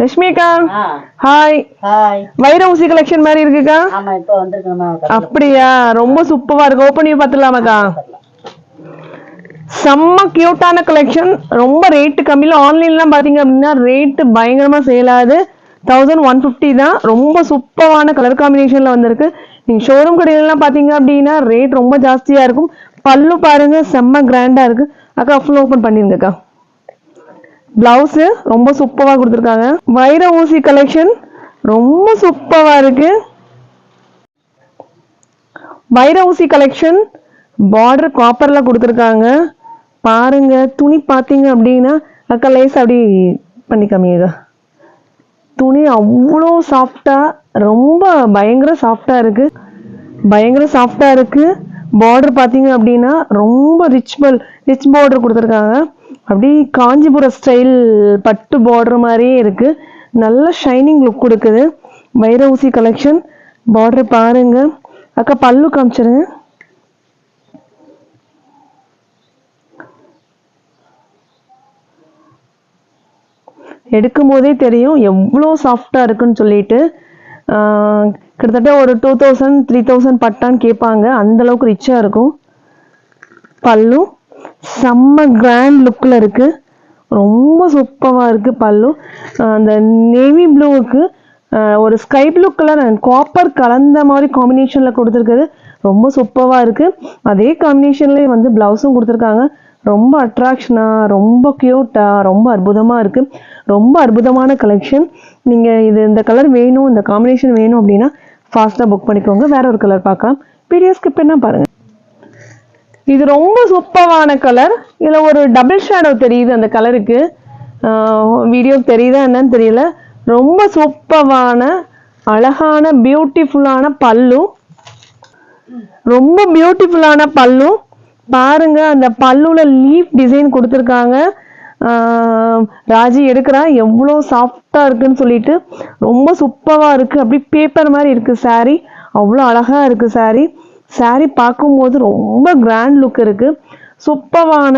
லட்சுமிக்கா ஆ. Hi வைர ஊசி collection மாதிரி இருக்குக்கா? அப்படியா? ரொம்ப சூப்பரா இருக்கு. ஓப்பன் பண்ணி பார்த்துலாமாக்கா செம்ம கியூட்டான கலெக்ஷன் ரொம்ப ரேட்டு கம்மியில் ஆன்லைன்லாம் பார்த்தீங்க அப்படின்னா ரேட்டு பயங்கரமாக சேல் ஆகுது. தௌசண்ட் ஒன் ஃபிஃப்டி தான். ரொம்ப சூப்பரான கலர் காம்பினேஷனில் வந்திருக்கு. நீங்கள் ஷோரூம் கடையிலலாம் பார்த்தீங்க அப்படின்னா ரேட் ரொம்ப ஜாஸ்தியாக இருக்கும். பல்லு பாருங்க செம்ம கிராண்டாக இருக்கு. அக்கா ஃபுல் ஓப்பன் பண்ணிருங்கக்கா. பிளவுஸு ரொம்ப சூப்பராக கொடுத்துருக்காங்க. வைர ஊசி கலெக்ஷன் ரொம்ப சூப்பராக இருக்கு. வைர ஊசி கலெக்ஷன் பார்டர் காப்பரில் கொடுத்துருக்காங்க. பாருங்க துணி பார்த்தீங்க அப்படின்னா அக்கா லேஸ் அப்படி பண்ணி துணி அவ்வளோ சாஃப்டாக ரொம்ப பயங்கர சாஃப்டாக இருக்கு. பயங்கர சாஃப்டாக இருக்கு. பார்டர் பார்த்தீங்க அப்படின்னா ரொம்ப ரிச் பல் ரிச் பார்டர் கொடுத்துருக்காங்க. அப்படி காஞ்சிபுரம் ஸ்டைல் பட்டு பார்டர் மாதிரியே இருக்கு. நல்ல ஷைனிங் லுக் கொடுக்குது. வைர ஊசி கலெக்ஷன் பார்டர் பாருங்க. அக்கா பல்லு காமிச்சிருங்க. எடுக்கும் போதே தெரியும் எவ்வளோ சாஃப்டாக இருக்குன்னு சொல்லிட்டு. ஆஹ் கிட்டத்தட்ட ஒரு டூ தௌசண்ட் த்ரீ தௌசண்ட் பட்டான்னு கேட்பாங்க. அந்த அளவுக்கு ரிச்சாக இருக்கும். பல்லு. செம்ம கிராண்ட் லுக்கில் இருக்குது ரொம்ப சூப்பராக இருக்குது பல்லு. அந்த நேவி ப்ளூவுக்கு ஒரு sky blue colour and copper கலந்த மாதிரி காம்பினேஷனில் கொடுத்துருக்குது ரொம்ப சூப்பராக இருக்குது அதே காம்பினேஷன்லேயே வந்து ப்ளவுஸும் கொடுத்துருக்காங்க. ரொம்ப அட்ராக்ஷனாக ரொம்ப க்யூட்டாக ரொம்ப அற்புதமாக இருக்குது ரொம்ப அற்புதமான கலெக்ஷன் நீங்கள் இது இந்த கலர் வேணும் இந்த காம்பினேஷன் வேணும் அப்படின்னா ஃபாஸ்ட்டாக புக் பண்ணிக்கோங்க. வேற ஒரு கலர் பார்க்கலாம். வீடியோ ஸ்கிப் என்ன பாருங்கள் இது ரொம்ப சூப்பரான கலர் இதில் ஒரு டபுள் ஷேடோ தெரியுது அந்த கலருக்கு வீடியோ தெரியுதா என்னன்னு தெரியல. ரொம்ப சூப்பரான அழகான பியூட்டிஃபுல்லான பல்லு. ரொம்ப பியூட்டிஃபுல்லான பல்லு. பாருங்க அந்த பல்லுல லீஃப் டிசைன் கொடுத்துருக்காங்க. ராஜி எடுக்கிறா. எவ்வளோ சாஃப்டாக இருக்குன்னு சொல்லிட்டு. ரொம்ப சூப்பராக இருக்குது அப்படி பேப்பர் மாதிரி இருக்குது saree. அவ்வளோ அழகாக இருக்குது சாரீ saree பார்க்கும்போது ரொம்ப கிராண்ட் லுக் இருக்குது சூப்பரான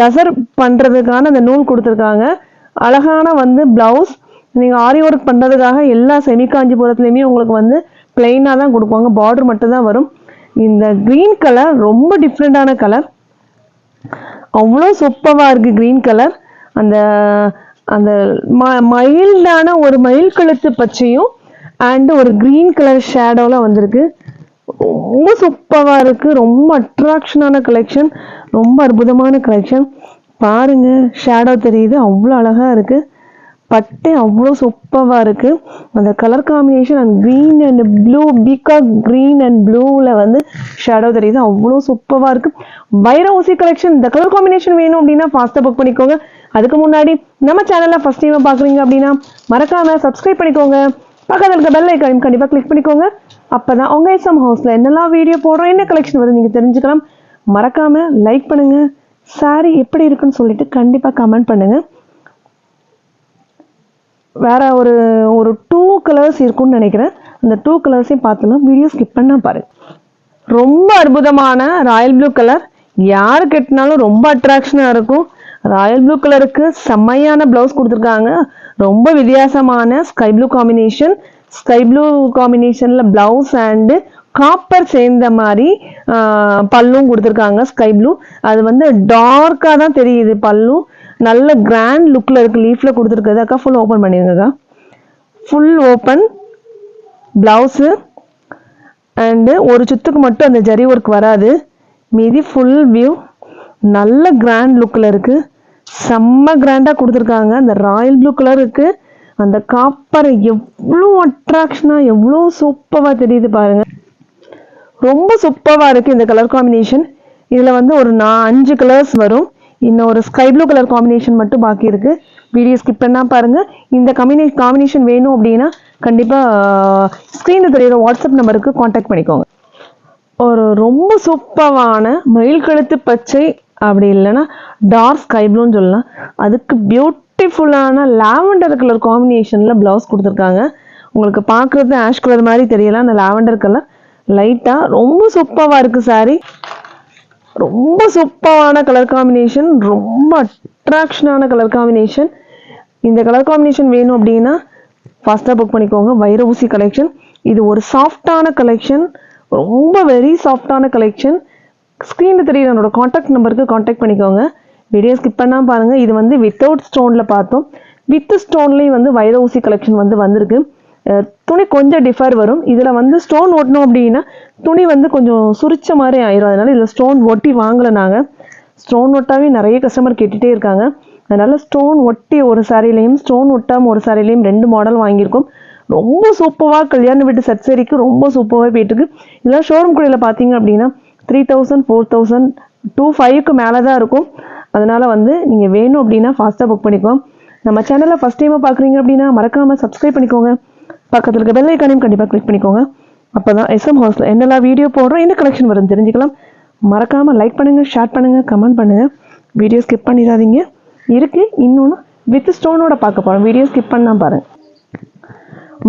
டசர் பண்ணுறதுக்கான அந்த நூல் கொடுத்துருக்காங்க. அழகான வந்து ப்ளவுஸ் நீங்கள் ஆரி ஒர்க் பண்ணுறதுக்காக எல்லா செமிகாஞ்சிபுரத்துலேயுமே உங்களுக்கு வந்து பிளெயினாக தான் கொடுப்பாங்க. பார்டர் மட்டும்தான் வரும். இந்த க்ரீன் கலர் ரொம்ப டிஃப்ரெண்ட்டான கலர் அவ்வளோ சொப்பவாக இருக்குது க்ரீன் கலர் அந்த அந்த ம மைல்டான ஒரு மயில் கழுத்து பச்சையும் அண்டு ஒரு க்ரீன் கலர் ஷேடோவில் வந்திருக்கு. ரொம்ப சூப்பராக இருக்குது ரொம்ப அட்ராக்ஷனான கலெக்ஷன் ரொம்ப அற்புதமான கலெக்ஷன் பாருங்க ஷேடோ தெரியுது. அவ்வளோ அழகாக இருக்குது பட்டை அவ்வளோ சூப்பராக இருக்குது அந்த colour combination and green and blue peacock green and ப்ளூவில் வந்து ஷேடோ தெரியுது. அவ்வளோ சூப்பராக இருக்குது வைர ஊசி கலெக்ஷன் இந்த கலர் காம்பினேஷன் வேணும் அப்படின்னா ஃபாஸ்ட்டாக புக் பண்ணிக்கோங்க. அதுக்கு முன்னாடி நம்ம சேனலில் ஃபர்ஸ்ட் டைமாக பார்க்குறீங்க அப்படின்னா மறக்காமல் சப்ஸ்கிரைப் பண்ணிக்கோங்க. பக்கத்தில் இருக்க பெல் ஐக்கானையும் கண்டிப்பாக கிளிக் பண்ணிக்கோங்க. அப்போ தான் உங்கள் எஸ்எம் ஹவுஸில் என்னெல்லாம் வீடியோ போடுறோம் என்ன கலெக்ஷன் வருது நீங்கள் தெரிஞ்சுக்கலாம். மறக்காமல் லைக் பண்ணுங்கள் சாரி எப்படி இருக்குன்னு சொல்லிட்டு கண்டிப்பாக கமெண்ட் பண்ணுங்கள் வேறு ஒரு ஒரு டூ கலர்ஸ் இருக்கும்னு நினைக்கிறேன். அந்த டூ கலர்ஸையும் பார்த்தோம்னா வீடியோ ஸ்கிப் பண்ணால் பாரு. ரொம்ப அற்புதமான ராயல் ப்ளூ கலர் யார் கட்டினாலும் ரொம்ப அட்ராக்ஷனாக இருக்கும். ராயல் ப்ளூ கலருக்கு செம்மையான ப்ளவுஸ் கொடுத்துருக்காங்க. ரொம்ப வித்தியாசமான sky blue combination sky blue காம்பினேஷனில் ப்ளவுஸ் அண்டு காப்பர் சேர்ந்த மாதிரி பல்லும் கொடுத்துருக்காங்க ஸ்கை ப்ளூ அது வந்து டார்க்காக தான் தெரியுது பல்லு. நல்ல கிராண்ட் லுக்கில் இருக்குது லீஃபில் கொடுத்துருக்குது அக்கா ஃபுல் ஓப்பன் பண்ணிடுங்கக்கா ஃபுல் ஓப்பன் ப்ளவுஸு அண்டு ஒரு சுத்துக்கு மட்டும் அந்த ஜரி ஒர்க் வராது. மீதி ஃபுல் வியூ நல்ல கிராண்ட் லுக்கில் இருக்குது செம்ம கிராண்டாக கொடுத்துருக்காங்க. அந்த ராயல் ப்ளூ கலர் இருக்குது அந்த காப்பரை எவ்வளோ அட்ராக்ஷனாக எவ்வளோ சூப்பராக தெரியுது பாருங்கள் ரொம்ப சூப்பராக இருக்குது இந்த கலர் காம்பினேஷன் இதில் வந்து ஒரு நான் அஞ்சு கலர்ஸ் வரும். இன்னும் ஒரு ஸ்கை ப்ளூ கலர் காம்பினேஷன் மட்டும் பாக்கி இருக்கு. வீடியோ ஸ்கிப் பண்ணா பாருங்க. இந்த கம்பினே காம்பினேஷன் வேணும் அப்படின்னா கண்டிப்பாக ஸ்க்ரீனில் தெரியுற வாட்ஸ்அப் நம்பருக்கு காண்டாக்ட் பண்ணிக்கோங்க. ஒரு ரொம்ப சூப்பரான மயில் கழுத்து பச்சை அப்படி இல்லைன்னா டார்க் ஸ்கை ப்ளூன்னு சொல்லலாம். அதுக்கு பியூட்டிஃபுல்லான லாவெண்டர் கலர் காம்பினேஷனில் ப்ளவுஸ் கொடுத்துருக்காங்க. உங்களுக்கு பார்க்குறது ஆஷ் கலர் மாதிரி தெரியல அந்த லாவெண்டர் கலர் லைட்டாக ரொம்ப சூப்பராக இருக்குது saree. ரொம்ப சூப்பரான கலர் காம்பினேஷன் ரொம்ப அட்ராக்ஷனான கலர் காம்பினேஷன் இந்த கலர் காம்பினேஷன் வேணும் அப்படின்னா ஃபாஸ்ட்டாக புக் பண்ணிக்கோங்க. வைர ஊசி கலெக்ஷன் இது ஒரு சாஃப்டான கலெக்ஷன் ரொம்ப வெரி சாஃப்டான கலெக்ஷன் ஸ்க்ரீனில் தெரியுற என்னோட காண்டாக்ட் நம்பருக்கு காண்டாக்ட் பண்ணிக்கோங்க. வீடியோ ஸ்கிப் பண்ணாமல் பாருங்கள் இது வந்து வித்தவுட் ஸ்டோனில் பார்த்தோம். வித் ஸ்டோன்லேயும் வந்து வைர ஊசி கலெக்ஷன் வந்து வந்திருக்கு. துணி கொஞ்சம் டிஃபர் வரும். இதில் வந்து ஸ்டோன் ஒட்டணும் அப்படின்னா துணி வந்து கொஞ்சம் சுரிச்ச மாதிரி ஆயிரும். அதனால இதில் ஸ்டோன் ஒட்டி வாங்கலை நாங்கள் ஸ்டோன் ஒட்டாவே நிறைய கஸ்டமர் கேட்டுகிட்டே இருக்காங்க. அதனால் ஸ்டோன் ஒட்டி ஒரு சாரிலையும் ஸ்டோன் ஒட்டாமல் ஒரு சாரிலையும் ரெண்டு மாடல் வாங்கியிருக்கோம். ரொம்ப சூப்பராக கல்யாண வீட்டு செட் ரொம்ப சூப்பராக போயிட்டுருக்கு இதெல்லாம் ஷோரூம் கடையில் பார்த்தீங்க அப்படின்னா three thousand four thousand two ஃபைவ்க்கு மேலே தான் இருக்கும். அதனால் வந்து நீங்கள் வேணும் அப்படின்னா ஃபாஸ்ட்டாக புக் பண்ணிக்கோங்க. நம்ம சேனலை ஃபஸ்ட் டைமாக பார்க்குறீங்க அப்படின்னா மறக்காமல் சப்ஸ்கிரைப் பண்ணிக்கோங்க. பக்கத்தில் இருக்க பெல் ஐக்கானையும் கண்டிப்பாக கிளிக் பண்ணிக்கோங்க. அப்போ தான் எஸ்எம் ஹவுஸில் என்னெல்லாம் வீடியோ போடுறோம் என்ன கலெக்ஷன் வரும் தெரிஞ்சுக்கலாம். மறக்காமல் லைக் பண்ணுங்கள் ஷேர் பண்ணுங்கள் கமெண்ட் பண்ணுங்கள் வீடியோ ஸ்கிப் பண்ணிடாதீங்க. இருக்குது இன்னொன்று வித் ஸ்டோனோட பார்க்க போகிறோம் வீடியோ ஸ்கிப் பண்ணால் பாருங்க.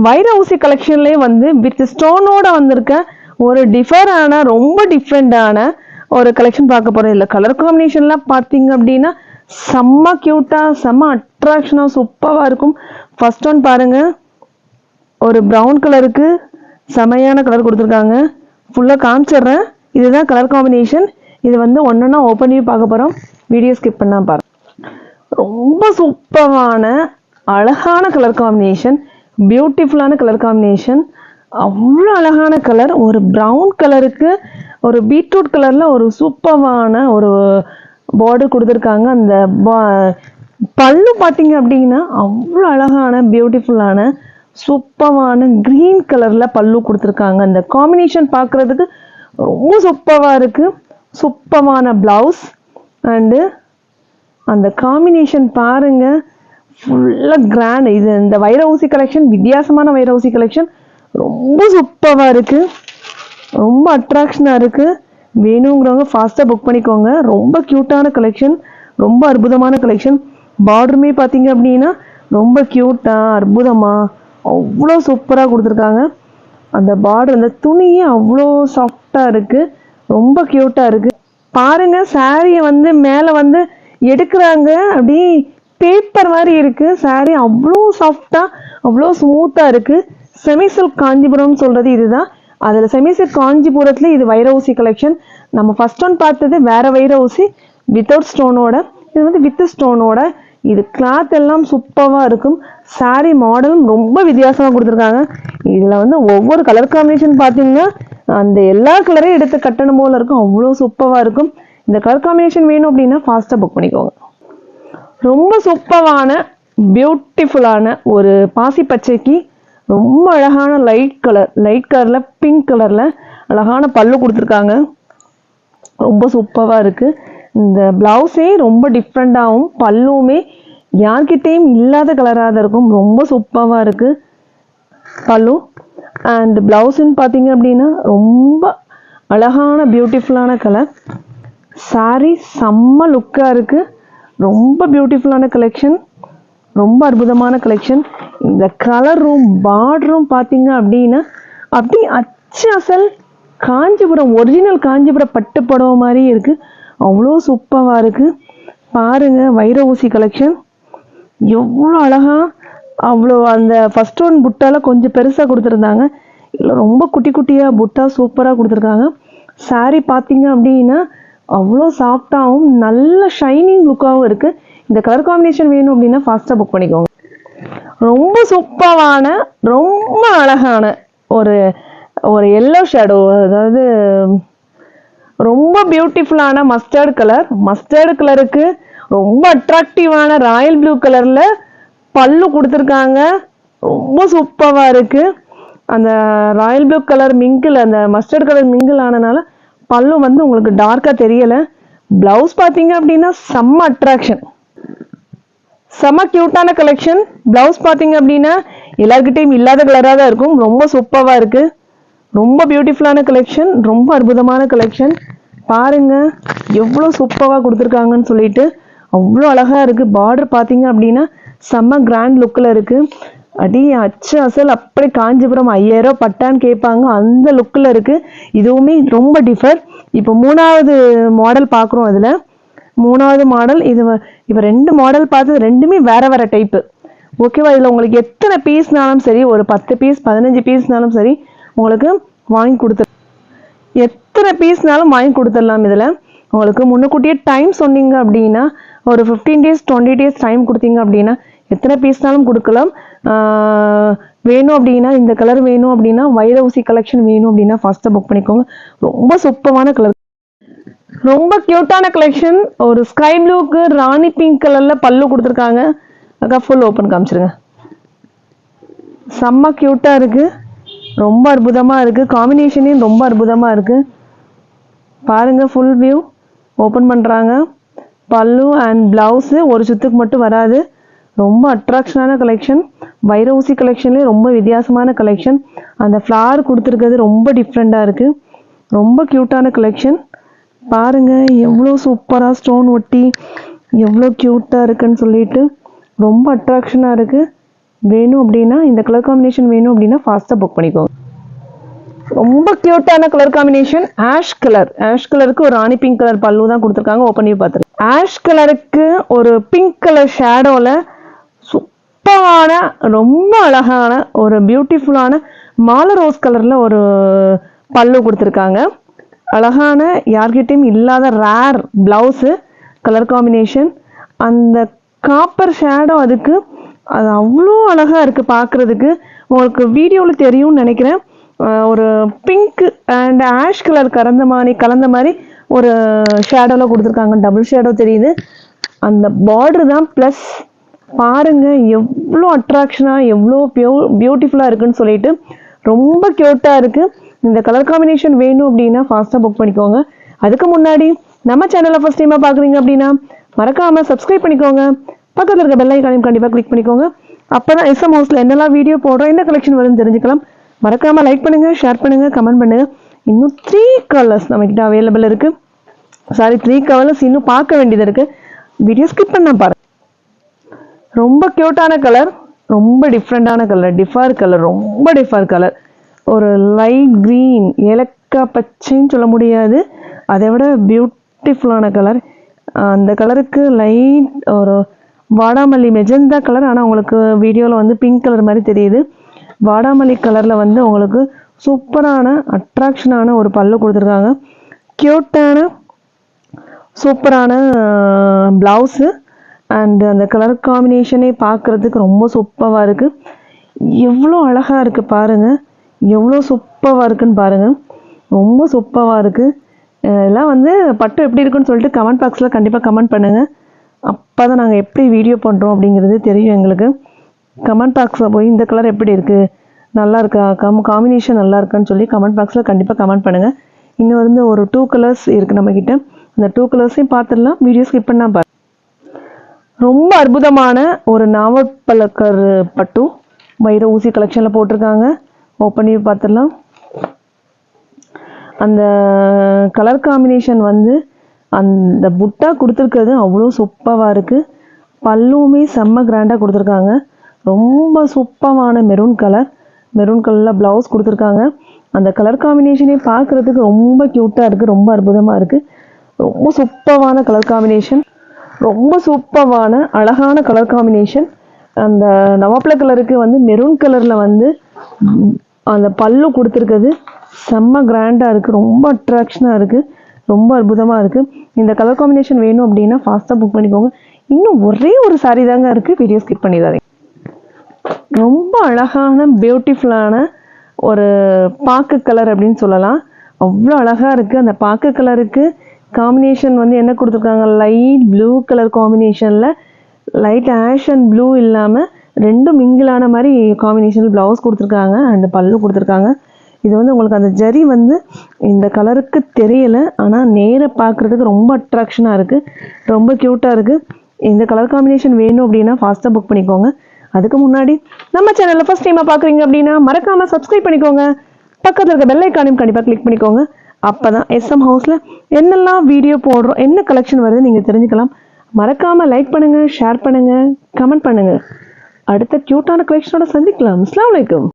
வைர ஊசி கலெக்ஷன்லேயே வந்து வித் ஸ்டோனோட வந்திருக்க ஒரு டிஃபரான ரொம்ப டிஃப்ரெண்டான ஒரு கலெக்ஷன் பார்க்க போகிறோம் இல்லை கலர் காம்பினேஷன்லாம் பார்த்தீங்க அப்படின்னா செம்ம க்யூட்டாக செம்ம அட்ராக்ஷனாக சூப்பராக இருக்கும். ஃபர்ஸ்ட் ஒன் பாருங்கள் ஒரு ப்ரௌன் கலருக்கு செமையான கலர் கொடுத்துருக்காங்க. ஃபுல்லாக காமிச்சிடுறேன். இதுதான் கலர் காம்பினேஷன் இது வந்து ஒன்றா ஓப்பன் பண்ணி பார்க்க போகிறோம் வீடியோ ஸ்கிப் பண்ணால் பாருங்க. ரொம்ப சூப்பரான அழகான கலர் காம்பினேஷன் பியூட்டிஃபுல்லான கலர் காம்பினேஷன் அவ்வளோ அழகான கலர் ஒரு ப்ரௌன் கலருக்கு ஒரு பீட்ரூட் கலரில் ஒரு சூப்பரான ஒரு பார்டர் கொடுத்துருக்காங்க. அந்த பா- பல்லு பார்த்தீங்க அப்படின்னா அவ்வளோ அழகான பியூட்டிஃபுல்லான சூப்பரான க்ரீன் கலரில் பல்லு கொடுத்துருக்காங்க. அந்த காம்பினேஷன் பார்க்குறதுக்கு ரொம்ப சூப்பராக இருக்குது சூப்பரான ப்ளவுஸ் அண்டு அந்த காம்பினேஷன் பாருங்க. ஃபுல்லாக கிராண்ட் இது இந்த வைர ஊசி கலெக்ஷன் வித்தியாசமான வைர ஊசி கலெக்ஷன் ரொம்ப சூப்பராக இருக்குது ரொம்ப அட்ராக்ஷனாக இருக்குது வேணுங்கிறவங்க ஃபாஸ்ட்டாக புக் பண்ணிக்கோங்க. ரொம்ப க்யூட்டான கலெக்ஷன் ரொம்ப அற்புதமான கலெக்ஷன் பார்டருமே பார்த்தீங்க அப்படின்னா ரொம்ப க்யூட்டாக அற்புதமாக அவ்வளோ சூப்பராக கொடுத்துருக்காங்க. அந்த பார்டர் அந்த துணியே அவ்வளோ சாஃப்டாக இருக்குது ரொம்ப க்யூட்டாக இருக்குது பாருங்க சாரியை வந்து மேலே வந்து எடுக்கிறாங்க அப்படியே பேப்பர் மாதிரி இருக்குது saree அவ்வளோ சாஃப்டாக அவ்வளோ ஸ்மூத்தாக இருக்குது செமிசில் காஞ்சிபுரம் சொல்கிறது இதுதான். அதில் செமிசில் காஞ்சிபுரத்தில் இது வைர ஊசி கலெக்ஷன் நம்ம ஃபர்ஸ்ட் ஒன் பார்த்தது வேறு வைர ஊசி வித்தவுட் ஸ்டோனோட இது வந்து வித்து ஸ்டோனோட இது கிளாத் எல்லாம் சூப்பராக இருக்கும். Saree மாடலும் ரொம்ப வித்தியாசமாக கொடுத்துருக்காங்க. இதில் வந்து ஒவ்வொரு கலர் காம்பினேஷன் பார்த்தீங்கன்னா அந்த எல்லா கலரையும் எடுத்து கட்டணும் போல இருக்கும். அவ்வளோ சூப்பராக இருக்கும். இந்த கலர் காம்பினேஷன் வேணும் அப்படின்னா ஃபாஸ்ட்டாக புக் பண்ணிக்கோங்க. ரொம்ப சூப்பரான பியூட்டிஃபுல்லான ஒரு பாசி பச்சைக்கு ரொம்ப அழகான லைட் கலர் லைட் கலரில் பிங்க் கலரில் அழகான பல்லு கொடுத்துருக்காங்க. ரொம்ப சூப்பராக இருக்குது இந்த ப்ளவுஸே ரொம்ப டிஃப்ரெண்ட்டாகவும் பல்லுமே யார்கிட்டேயும் இல்லாத கலராக தான் இருக்கும். ரொம்ப சூப்பராக இருக்குது பல்லு. அண்ட் ப்ளவுஸுன்னு பார்த்தீங்க அப்படின்னா ரொம்ப அழகான பியூட்டிஃபுல்லான கலர் சாரீ செம்ம லுக்காக இருக்குது ரொம்ப பியூட்டிஃபுல்லான கலெக்ஷன் ரொம்ப அற்புதமான கலெக்ஷன் இந்த கலரும் பார்டரும் பார்த்தீங்க அப்படின்னா அப்படி அச்சு அசல் காஞ்சிபுரம் ஒரிஜினல் காஞ்சிபுரம் பட்டு புடவை மாதிரி இருக்குது அவ்வளோ சூப்பராக இருக்குது பாருங்க வைர ஊசி கலெக்ஷன் எவ்வளோ அழகா அவ்வளோ அந்த ஃபர்ஸ்ட் ஒன் புட்டால கொஞ்சம் பெருசாக கொடுத்துருந்தாங்க. இல்லை ரொம்ப குட்டி குட்டியாக புட்டா சூப்பராக கொடுத்துருக்காங்க. Saree பார்த்தீங்க அப்படின்னா அவ்வளோ சாஃப்டாகவும் நல்ல ஷைனிங் லுக்காகவும் இருக்குது இந்த கலர் காம்பினேஷன் வேணும் அப்படின்னா ஃபாஸ்ட்டாக புக் பண்ணிக்கோங்க. ரொம்ப சூப்பரான ரொம்ப அழகான ஒரு ஒரு எல்லோ ஷேடோ அதாவது ரொம்ப பியூட்டிஃபுல்லான மஸ்டர்டு கலர் மஸ்டர்டு கலருக்கு ரொம்ப அட்ராக்டிவான ராயல் ப்ளூ கலரில் பல்லு கொடுத்துருக்காங்க. ரொம்ப சூப்பராக இருக்குது அந்த ராயல் ப்ளூ கலர் மிங்கிள் அந்த மஸ்டர்ட் கலர் மிங்கிள் ஆனனால பல்லு வந்து உங்களுக்கு டார்க்காக தெரியலை. ப்ளவுஸ் பார்த்தீங்க அப்படின்னா செம்ம அட்ராக்ஷன் செம்ம க்யூட்டான கலெக்ஷன் ப்ளவுஸ் பார்த்தீங்க அப்படின்னா எல்லாருக்கிட்டையும் இல்லாத கலராக தான் இருக்கும். ரொம்ப சூப்பராக இருக்குது ரொம்ப பியூட்டிஃபுல்லான கலெக்ஷன் ரொம்ப அற்புதமான கலெக்ஷன் பாருங்க எவ்வளோ சூப்பராக கொடுத்துருக்காங்கன்னு சொல்லிட்டு அவ்வளோ அழகாக இருக்குது பார்டர் பார்த்தீங்க அப்படின்னா செம்ம கிராண்ட் லுக்கில் இருக்குது அடி அச்சு அசல் அப்படி காஞ்சிபுரம் ஐயாயிரம் பட்டான்னு கேட்பாங்க. அந்த லுக்கில் இருக்குது இதுவுமே ரொம்ப டிஃபர் இப்போ மூணாவது மாடல் பார்க்குறோம் அதில். மூணாவது மாடல் இது இப்போ ரெண்டு மாடல் பார்த்தது ரெண்டுமே வேற வேற டைப்பு ஓகேவா இதில் உங்களுக்கு எத்தனை பீஸ்னாலும் சரி ஒரு பத்து பீஸ் பதினஞ்சு பீஸ்னாலும் சரி உங்களுக்கு வாங்கி கொடுத்து எத்தனை பீஸ்னாலும் வாங்கி கொடுத்துடலாம் இதில். உங்களுக்கு முன்னுக்கூட்டியே டைம் சொன்னீங்க அப்படின்னா ஒரு fifteen days twenty days time கொடுத்தீங்க அப்படின்னா எத்தனை பீஸ்னாலும் கொடுக்கலாம். ஆஹ் வேணும் அப்படின்னா இந்த கலர் வேணும் அப்படின்னா வைர ஊசி கலெக்ஷன் வேணும் அப்படின்னா ஃபாஸ்ட்டாக புக் பண்ணிக்கோங்க. ரொம்ப சூப்பமான கலர் ரொம்ப கியூட்டான கலெக்ஷன் ஒரு ஸ்கை ப்ளூக்கு ராணி பிங்க் கலர்ல பல்லு கொடுத்துருக்காங்க. அக்கா ஃபுல் ஓப்பன் காமிச்சிருங்க. செம்ம கியூட்டா இருக்கு. ரொம்ப அற்புதமா இருக்கு. காம்பினேஷனையும் ரொம்ப அற்புதமா இருக்கு. பாருங்க ஃபுல் வியூ ஓப்பன் பண்றாங்க. பல்லு அண்ட் பிளவுஸு ஒரு சுத்துக்கு மட்டும் வராது. ரொம்ப அட்ராக்ஷனான கலெக்ஷன் வைர ஊசி கலெக்ஷன்லேயே ரொம்ப வித்தியாசமான கலெக்ஷன் அந்த ஃப்ளார் கொடுத்துருக்கிறது ரொம்ப டிஃப்ரெண்ட்டாக இருக்குது ரொம்ப க்யூட்டான கலெக்ஷன் பாருங்க எவ்வளோ சூப்பராக ஸ்டோன் ஒட்டி எவ்வளோ க்யூட்டாக இருக்குன்னு சொல்லிட்டு ரொம்ப அட்ராக்ஷனாக இருக்கு. வேணும் அப்படின்னா இந்த கலர் காம்பினேஷன் வேணும் அப்படின்னா ஃபாஸ்ட்டாக புக் பண்ணிக்கோங்க. ரொம்ப க்யூட்டான colour combination ash colour ash கலருக்கு ஒரு ராணி பிங்க் கலர் பல்லு தான் கொடுத்துருக்காங்க. ஓப்பன் பண்ணி பார்த்துருக்கேன் ஆஷ் கலருக்கு ஒரு பிங்க் கலர் ஷேடோவில் சூப்பரான ரொம்ப அழகான ஒரு பியூட்டிஃபுல்லான மாலை ரோஸ் கலரில் ஒரு பல்லு கொடுத்துருக்காங்க. அழகான யார்கிட்டையும் இல்லாத ரேர் ப்ளவுஸு கலர் காம்பினேஷன் அந்த காப்பர் ஷேடோ அதுக்கு அது அவ்வளோ அழகாக இருக்குது பார்க்குறதுக்கு உங்களுக்கு வீடியோவில் தெரியும்னு நினைக்கிறேன். ஒரு பிங்க் அண்ட் ஆஷ் கலர் கலந்த மாதிரி கலந்த மாதிரி ஒரு ஷேடோவில் கொடுத்துருக்காங்க. டபுள் ஷேடோ தெரியுது. அந்த பார்டர் தான். ப்ளஸ் பாருங்கள் எவ்வளோ அட்ராக்ஷனாக எவ்வளோ பியூ பியூட்டிஃபுல்லாக இருக்குன்னு சொல்லிட்டு ரொம்ப க்யூட்டாக இருக்குது இந்த கலர் காம்பினேஷன் வேணும் அப்படின்னா ஃபாஸ்ட்டாக புக் பண்ணிக்கோங்க. அதுக்கு முன்னாடி நம்ம சேனலை ஃபஸ்ட் டைமாக பார்க்குறீங்க அப்படின்னா மறக்காமல் சப்ஸ்கிரைப் பண்ணிக்கோங்க. பக்கத்தில் இருக்க பெல் ஐக்கானையும் கண்டிப்பாக கிளிக் பண்ணிக்கோங்க. அப்போ தான் எஸ்எம் ஹவுஸில் என்னெல்லாம் வீடியோ போடுறோம் என்ன கலெக்ஷன் வரும்னு தெரிஞ்சுக்கலாம். மறக்காமல் லைக் பண்ணுங்கள் ஷேர் பண்ணுங்கள் கமெண்ட் பண்ணுங்கள் இன்னும் த்ரீ கலர்ஸ் நம்மக்கிட்ட அவைலபிள் இருக்குது சாரி த்ரீ கலர்ஸ் இன்னும் பார்க்க வேண்டியது இருக்குது வீடியோ ஸ்கிப் பண்ண பாருங்க ரொம்ப க்யூட்டான கலர் ரொம்ப டிஃப்ரெண்ட்டான கலர் டிஃபார் கலர் ரொம்ப டிஃபார் கலர் ஒரு லைட் க்ரீன் ஏலக்காய் பச்சைன்னு சொல்ல முடியாது. அதை விட பியூட்டிஃபுல்லான கலர் அந்த கலருக்கு லைட் ஒரு வாடாமல்லி மெஜந்தா கலர் ஆனால் உங்களுக்கு வீடியோவில் வந்து பிங்க் கலர் மாதிரி தெரியுது. வாடாமல்லி கலரில் வந்து உங்களுக்கு சூப்பரான அட்ராக்ஷனான ஒரு பல்லு கொடுத்துருக்காங்க. க்யூட்டான சூப்பரான ப்ளவுஸு அண்டு அந்த கலர் காம்பினேஷனே பார்க்குறதுக்கு ரொம்ப சூப்பராக இருக்குது எவ்வளோ அழகாக இருக்குது பாருங்கள் எவ்வளோ சூப்பராக இருக்குன்னு பாருங்கள் ரொம்ப சூப்பராக இருக்குது இதெல்லாம் வந்து பட்டு எப்படி இருக்குன்னு சொல்லிட்டு கமெண்ட் பாக்ஸில் கண்டிப்பாக கமெண்ட் பண்ணுங்கள் அப்போ தான் நாங்கள் எப்படி வீடியோ பண்ணுறோம் அப்படிங்கிறது தெரியும் எங்களுக்கு. கமெண்ட் பாக்ஸில் போய் இந்த கலர் எப்படி இருக்குது நல்லா இருக்கா? கம் காம்பினேஷன் நல்லா இருக்கான்னு சொல்லி கமெண்ட் பாக்ஸில் கண்டிப்பாக கமெண்ட் பண்ணுங்கள் இன்னும் வந்து ஒரு டூ கலர்ஸ் இருக்குது நம்மக்கிட்ட அந்த டூ கலர்ஸையும் பார்த்துடலாம் வீடியோ ஸ்கிப் பண்ணால் பாரு. ரொம்ப அற்புதமான ஒரு நாவற்பழக்கர் பட்டு. வைர ஊசி கலெக்ஷனில் போட்டிருக்காங்க. ஓப்பன் பண்ணி பார்த்துடலாம். அந்த கலர் காம்பினேஷன் வந்து அந்த புட்டா கொடுத்துருக்கிறது அவ்வளோ சூப்பராக இருக்குது பல்லுமே செம்ம கிராண்டாக கொடுத்துருக்காங்க. ரொம்ப சூப்பரான மெரூன் கலர் மெரூன் கலரில் ப்ளவுஸ் கொடுத்துருக்காங்க. அந்த கலர் காம்பினேஷனே பார்க்குறதுக்கு ரொம்ப க்யூட்டாக இருக்குது ரொம்ப அற்புதமாக இருக்குது ரொம்ப சூப்பரான கலர் காம்பினேஷன் ரொம்ப சூப்பரான அழகான கலர் காம்பினேஷன் அந்த நவாப்பிள கலருக்கு வந்து மெரூன் கலரில் வந்து அந்த பல்லு கொடுத்துருக்குது செம்ம கிராண்டாக இருக்குது ரொம்ப அட்ராக்ஷனாக இருக்குது ரொம்ப அற்புதமாக இருக்குது இந்த கலர் காம்பினேஷன் வேணும் அப்படின்னா ஃபாஸ்ட்டாக புக் பண்ணிக்கோங்க. இன்னும் ஒரே ஒரு சாரி தாங்க இருக்குது வீடியோ ஸ்கிப் பண்ணிடாதீங்க. ரொம்ப அழகான பியூட்டிஃபுல்லான ஒரு பாக்கு கலர் அப்படின்னு சொல்லலாம். அவ்வளோ அழகாக இருக்குது அந்த பாக்கு கலருக்கு காம்பினேஷன் வந்து என்ன கொடுத்துருக்காங்க? லைட் ப்ளூ கலர் காம்பினேஷனில் லைட் ஆஷ் அண்ட் ப்ளூ இல்லாமல் ரெண்டும் மிங்கிளான மாதிரி காம்பினேஷன் ப்ளவுஸ் கொடுத்துருக்காங்க அண்ட் பல்லு கொடுத்துருக்காங்க. இது வந்து உங்களுக்கு அந்த ஜரி வந்து இந்த கலருக்கு தெரியலை ஆனால் நேராக பார்க்குறதுக்கு ரொம்ப அட்ராக்ஷனாக இருக்குது ரொம்ப க்யூட்டாக இருக்குது இந்த கலர் காம்பினேஷன் வேணும் அப்படின்னா ஃபாஸ்ட்டாக புக் பண்ணிக்கோங்க. அதுக்கு முன்னாடி நம்ம சேனலில் ஃபஸ்ட் டைமாக பார்க்குறீங்க அப்படின்னா மறக்காமல் சப்ஸ்கிரைப் பண்ணிக்கோங்க. பக்கத்தில் இருக்க பெல் ஐக்கானையும் கண்டிப்பாக கிளிக் பண்ணிக்கோங்க. அப்போ தான் எஸ்எம் ஹவுஸில் என்னெல்லாம் வீடியோ போடுறோம் என்ன கலெக்ஷன் வருதுன்னு நீங்கள் தெரிஞ்சுக்கலாம். மறக்காமல் லைக் பண்ணுங்கள் ஷேர் பண்ணுங்கள் கமெண்ட் பண்ணுங்கள் அடுத்த க்யூட்டான கலெக்ஷனோட சந்திக்கலாம். அஸ்லாம் வலைக்கம்